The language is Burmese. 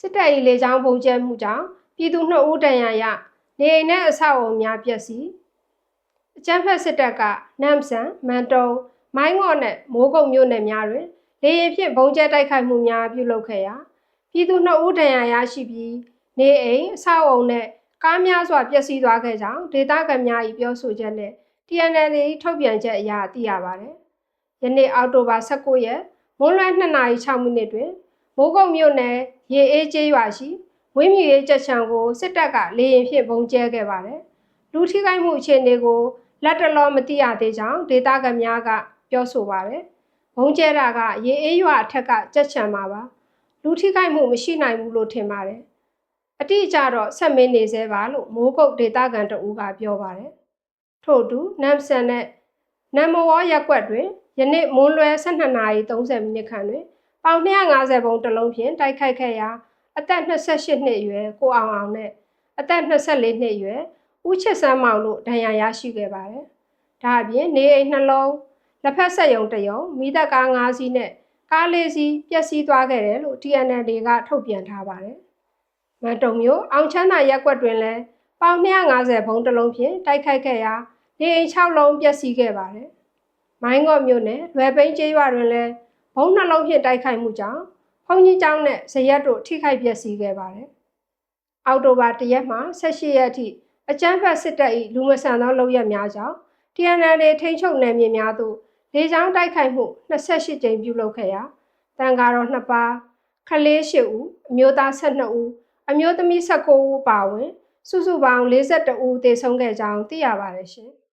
စစ်တပ်၏လေကြောင်းပုံကျဲမှုကြောင့်ပြည်သူ2ဦးတန်ရာရနေအိမ်နဲ့အဆောက်အအုံများပျက်စီးအကြမ်းဖက်စစ်တပ်ကနမ်ဆန်မန်တုံမိုင်းငေါ့နဲ့မိုးကုတ်မြို့နယ်များတွင်လေရင်ဖြင့်ဘုံကျဲတိုက်ခိုက်မှုများပြုလုပ်ခဲ့ရာပြည်သူ2ဦးတန်ရာရရှိပြီးနေအိမ်အဆောက်အအုံနဲ့ကားများစွာပျက်စီးသွားခဲ့ကြောင်းဒေသခံများ၏ပြောဆိုချက်နဲ့ TNL ထုတ်ပြန်ချက်အရသိရပါတယ်။ယနေ့အောက်တိုဘာ19ရက်မွန်းလွဲ2:06မိနစ်တွင် မိုးကုတ်မြို့နယ်ရေအေးကျေးရွာရှိဝင်းမြူရေးကြက်ချံကိုစစ်တပ်ကလေရင်ဖြင့်ပုံကျဲခဲ့ပါတယ်။လူထိခိုက်မှုအခြေအနေကိုလက်တလောမသိရသေးကြောင်းဒေသခံများကပြောဆိုပါတယ်။ဘုံကျဲတာကရေအေးရွာအထက်ကကြက်ချံမှာပါ။လူထိခိုက်မှုမရှိနိုင်ဘူးလို့ထင်ပါတယ်။အတိအကျတော့ဆက်မင်းနေသေးပါလို့မိုးကုတ်ဒေသခံတအူးကပြောပါတယ်။ထို့အတူနမ်ဆန်နဲ့နမ်မဝါရက်ကွက်တွင်ယနေ့မွန်းလွဲ12:30မိနစ်ခန့်တွင် ပေါင်250ဘုံတစ်လုံးဖြင့်တိုက်ခိုက်ခဲ့ရာအသက်28နှစ်အရွယ်ကိုအောင်အောင်နဲ့အသက်24နှစ်အရွယ်ဦးချစ်စမ်းမောင်တို့ဒဏ်ရာရရှိခဲ့ပါတယ်။ဒါအပြင်နေအိမ်နှလုံးလက်ဖက်ဆက်ယုံတစ်ယုံမိသက်ကား၅စီးနဲ့ကား၄စီးပျက်စီးသွားခဲ့တယ်လို့ TNL ကထုတ်ပြန်ထားပါတယ်။မန်တုံမျိုးအောင်ချမ်းသာရက်ကွက်တွင်လည်းပေါင်250ဘုံတစ်လုံးဖြင့်တိုက်ခိုက်ခဲ့ရာနေအိမ်6လုံးပျက်စီးခဲ့ပါတယ်။မိုင်းငေါ့မြို့နယ်လွယ်ပိန်းကျေးရွာတွင်လည်း ဘုံနှလုံးဖြင့်တိုက်ခိုက်မှုကြောင့်ဘုံကြီးကျောင်းနဲ့ဇရက်တို့ထိခိုက်ပျက်စီးခဲ့ပါတယ်။အောက်တိုဘာ၁ရက်မှ18ရက်အထိအကြမ်းဖက်စစ်တပ်၏လူမဆန်သောလုပ်ရက်များကြောင့် TNL ထိန်းချုပ်နယ်မြေများသို့လေကြောင်းတိုက်ခိုက်မှု28ကြိမ်ပြုလုပ်ခဲ့ရာတန်ကားတော်2ပါးခလေး8ဦးအမျိုးသား12ဦးအမျိုးသမီး19ဦးပါဝင် စုစုပေါင်း42ဦးသေဆုံးခဲ့ကြောင်းသိရပါတယ်ရှင်။